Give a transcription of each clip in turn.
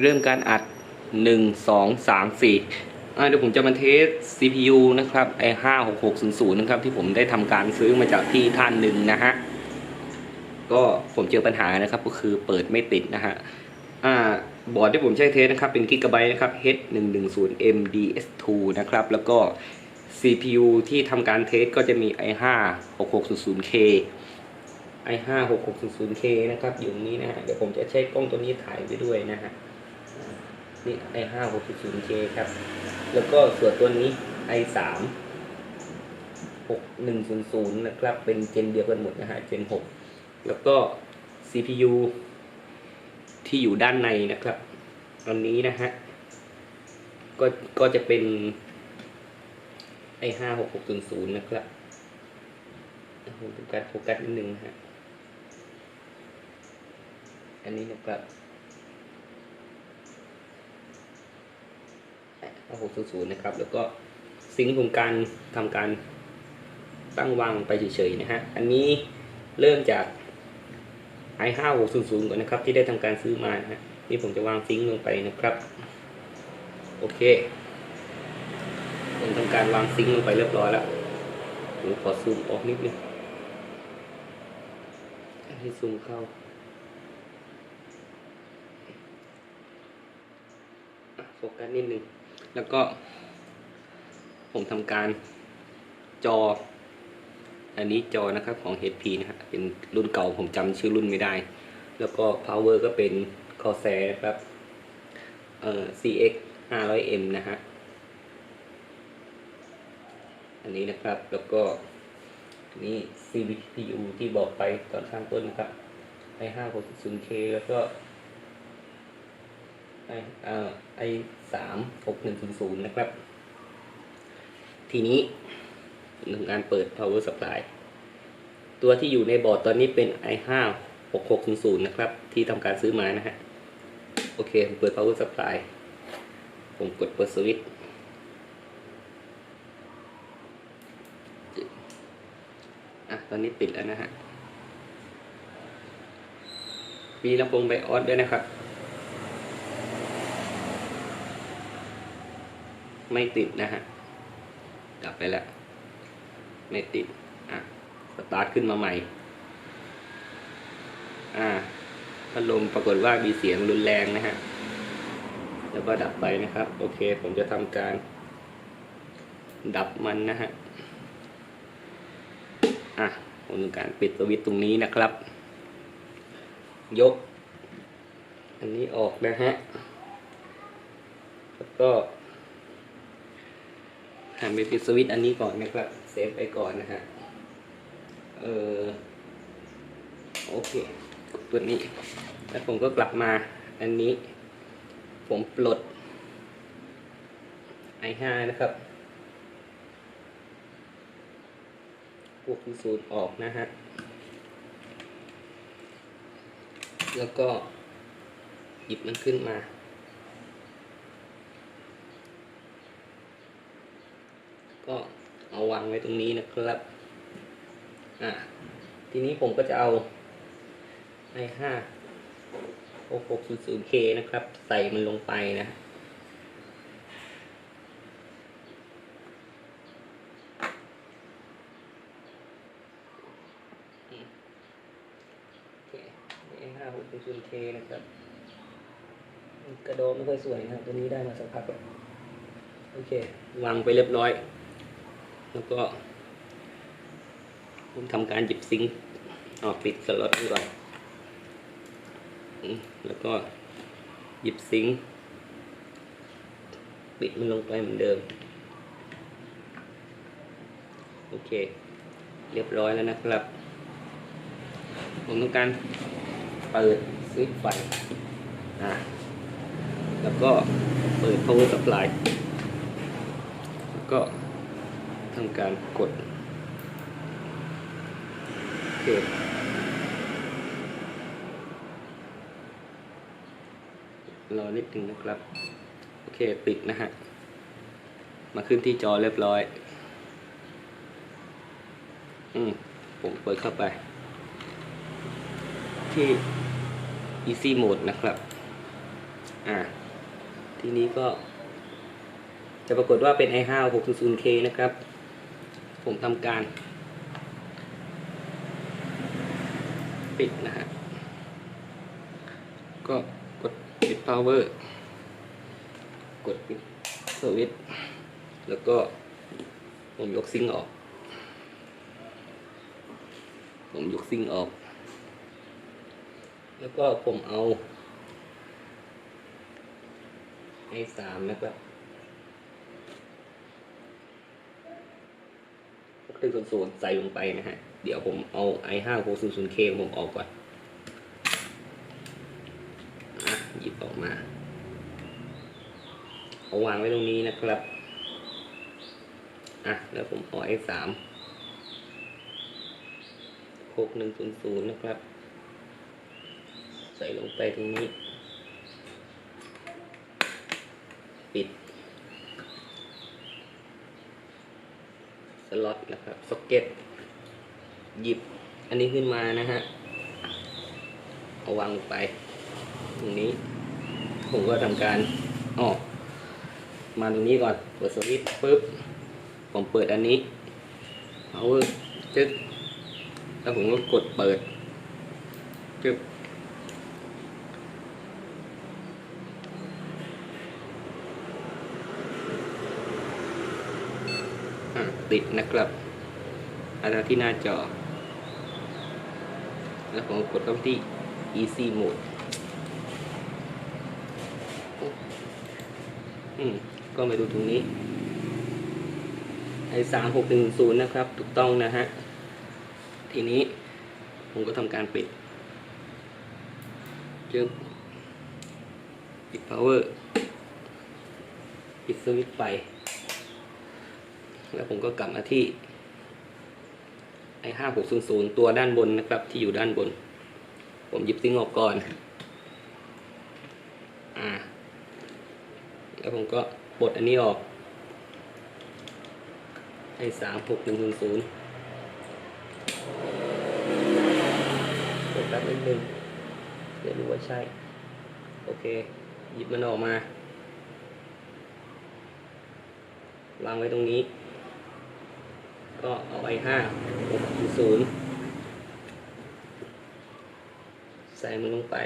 เริ่มการอัดหนึ่งสองสามสี่าเดี๋ยวผมจะมาเทส CPU นะครับไอห้าหกหกศูนย์ศูนย์นะครับ ที่ผมได้ทำการซื้อมาจากที่ท่านหนึ่งนะฮะ ก็ผมเจอปัญหานะครับ ก็คือเปิดไม่ติดนะฮะ อ่าบอร์ดที่ผมใช้เทสนะครับ เป็น Gigabyte นะครับ H110 MDS2 นะครับ แล้วก็ CPU ที่ทำการเทสก็จะมี i5 6600K i5 6600K นะครับ อยู่ตรงนี้นะฮะ เดี๋ยวผมจะใช้กล้องตัวนี้ถ่ายไปด้วยนะฮะ อ่านี่ i5 6600K ครับ แล้วก็ส่วนตัวนี้ i3 6100นะครับ เป็นเจนเดียวกันหมดนะฮะเจน6แล้วก็ CPU ที่อยู่ด้านในนะครับอันนี้นะฮะก็ก็จะเป็นไอห้าหกหกศูนย์ศูนย์นะครับผมทำการโฟกัสนิดนึงฮะอันนี้นะครับ ห้าหกศูนย์ศูนย์นะครับ แล้วก็ซิงค์ของการทำการตั้งวางไปเฉยๆนะฮะ อันนี้เริ่มจาก i ห้าหกศูนย์ศูนย์ก่อนนะครับ ที่ได้ทำการซื้อมานะฮะ นี่ผมจะวางซิงค์ลงไปนะครับ โอเค ผมทำการวางซิงค์ลงไปเรียบร้อยแล้วผมขอซูมออกนิดนึงให้ซูมเข้าโฟกัสนิดนึง แล้วก็ ผมทำการจอ อันนี้จอนะครับของ HP นะฮะเป็นรุ่นเก่าผมจำชื่อรุ่นไม่ได้ แล้วก็ power ก็เป็น Corsair นะครับเอ่อ CX 500M นะฮะ อันนี้นะครับ แล้วก็นี่ CPU ที่บอกไปตอนข้างต้นนะครับ i 5 6 0 k แล้วก็ i เอ่อ i 3 6 1 0 0นย์นะครับ ทีนี้ทำการเปิด power supply ตัวที่อยู่ในบอร์ดตอนนี้เป็น i 5 6 6 0 0นย์ศูนย์นะครับ ที่ทำการซื้อมานะฮะ โอเค ผมเปิด power supply ผมกดเปิดสวิตช์อะ ตอนนี้ติดแล้วนะฮะ มีลำโพงไบออสด้วยนะครับ ไม่ติดนะฮะดับไปแล้ว ไม่ติด อะ สตาร์ทขึ้นมาใหม่ อ่าพัดลมปรากฏว่ามีเสียงรุนแรงนะฮะ แล้วก็ดับไปนะครับ โอเค ผมจะทำการ ดับมันนะฮะ อะ ผมทำการปิดสวิตช์ตรงนี้นะครับ ยก อันนี้ออกนะฮะ แล้วก็ หันไปปิดสวิตช์อันนี้ก่อนนะครับ เซฟไปก่อนนะฮะ เออโอเคตัวนี้ แล้วผมก็กลับมา อันนี้ ผมปลด i5 นะครับพวกที่สูตรออกนะฮะ แล้วก็หยิบมันขึ้นมา ก็เอาวางไว้ตรงนี้นะครับ อะทีนี้ผมก็จะเอา i5 6600K นะครับ ใส่มันลงไปนะโอเคในห้าหกศูนย์เคนะครับ กระโดดไม่ค่อยสวยนะครับ ตัวนี้ได้มาสักพักแล้วโอเค วางไปเรียบร้อย แล้วก็ผมทำการหยิบซิงค์ออกปิดสล็อตไว้ก่อนแล้วก็หยิบซิงค์ปิดมันลงไปเหมือนเดิม โอเค เรียบร้อยแล้วนะครับ ผมต้องการเปิดสวิตช์ไฟอ่าแล้วก็เปิด power supply แล้วก็ ทำการกดโอเครอนิดนึงนะครับ โอเคปิดนะฮะ มาขึ้นที่จอเรียบร้อย อืม ผมเปิดเข้าไป ที่ easy mode นะครับ อ่า ทีนี้ก็จะปรากฏว่าเป็น i5 600K นะครับ ผมทำการ ปิดนะฮะ ก็กดปิด power กดปิดสวิตแล้วก็ผมยกซิงออก ผมยกซิงออก แล้วก็ผมเอาไอ้สามนะครับ พวกตึงส่วนๆใส่ลงไปนะฮะ เดี๋ยวผมเอา i 5 6 0 0 k ผมออกก่อนหยิบออกมา เอาวางไว้ตรงนี้นะครับ อะ แล้วผมเอา i 3 6 1 0 0 นะครับ ใส่ลงไปตรงนี้ ปิด ล็อตนะครับซ็อกเก็ตหยิบอันนี้ขึ้นมานะฮะเอาวางลงไป ตรงนี้ ผมก็ทำการออกมาตรงนี้ก่อนเปิดสวิตช์ปุ๊บ ผมเปิดอันนี้ power จึ๊กแล้วผมก็กดเปิดจึ๊บ ติดนะครับอาจาที่หน้าจอ แล้วผมกดเข้าที่ easy mode อืมก็มาดูตรงนี้ไอ้สามหกหนึ่งศูนย์นะครับ ถูกต้องนะฮะ ทีนี้ผมก็ทำการปิดจึ๊บปิด power ปิดสวิตช์ไฟ แล้วผมก็กลับมาที่ไอ้ห้าหกศูนย์ศูนย์ตัวด้านบนนะครับ ที่อยู่ด้านบน ผมหยิบซิงออกก่อน อ่า แล้วผมก็ปลดอันนี้ออก ไอ้สามหกหนึ่งศูนย์ศูนย์กดแป๊บนิดนึงเดี๋ยวดูว่าใช่ โอเค หยิบมันออกมาวางไว้ตรงนี้ ก็เอาไว้ห้าหกศูนย์ใส่มันลงไป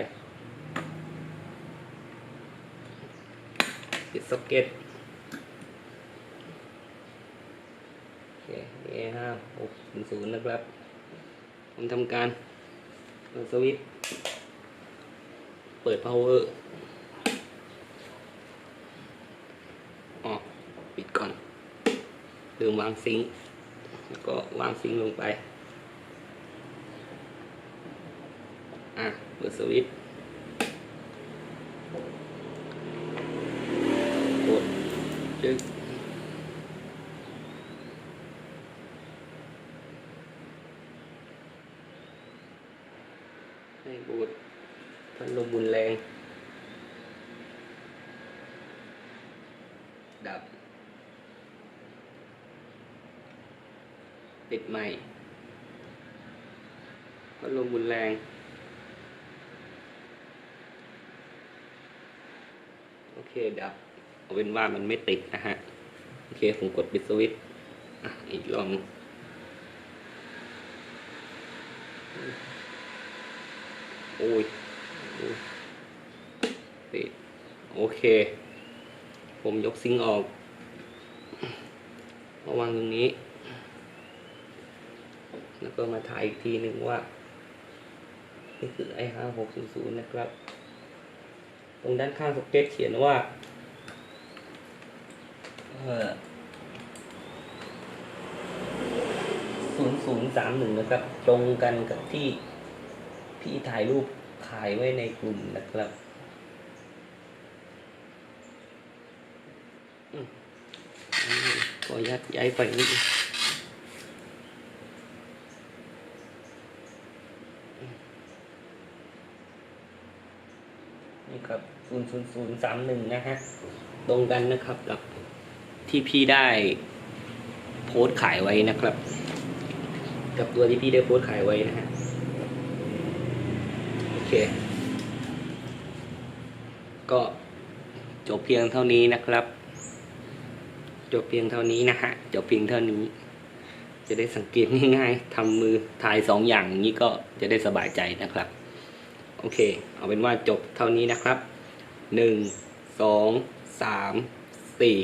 ปิดซ็อกเก็ตโอเคเอห้าหกศูนย์นะครับผมทำการเปิดสวิตช์เปิด power ออก ปิดก่อนลืมวางซิงค์ ก็วางซิงลงไป อะเปิดสวิตช์กดจึ๊กให้บูดพัดลมบุนแรง ดับ ติดใหม่พัดลมบุนแรง โอเคดับเอาเป็นว่ามันไม่ติดนะฮะ โอเค ผมกดปิดสวิตช์อีกลองโอ้ยโอ้ยติดโอเค ผมยกซิงออกมาวางตรงนี้ แล้วก็มาถ่ายอีกทีหนึ่งว่า นี่คือ i 5 6 0 0นะครับ ตรงด้านข้างสเก็ตเขียนว่าศูนย์ศูนย์สามหนึ่งนะครับ ตรงกันกับที่พี่ถ่ายรูปขายไว้ในกลุ่มนะครับอืมขออนุญาตย้ายไปนิดนึง ครับศูนย์ศูนะฮะตรงกันนะครับกับที่พี่ได้โพสต์ขายไว้นะครับ กับตัวที่พี่ได้โพสต์ขายไว้นะฮะโอเค ก็จบเพียงเท่านี้นะครับ จบเพียงเท่านี้นะฮะจบเพียงเท่านี้ จะได้สังเกตง่ายๆทำมือถ่ายสองอย่างนี้ก็จะได้สบายใจนะครับ โอเค เอาเป็นว่าจบเท่านี้นะครับหนึ่งสองสามสี่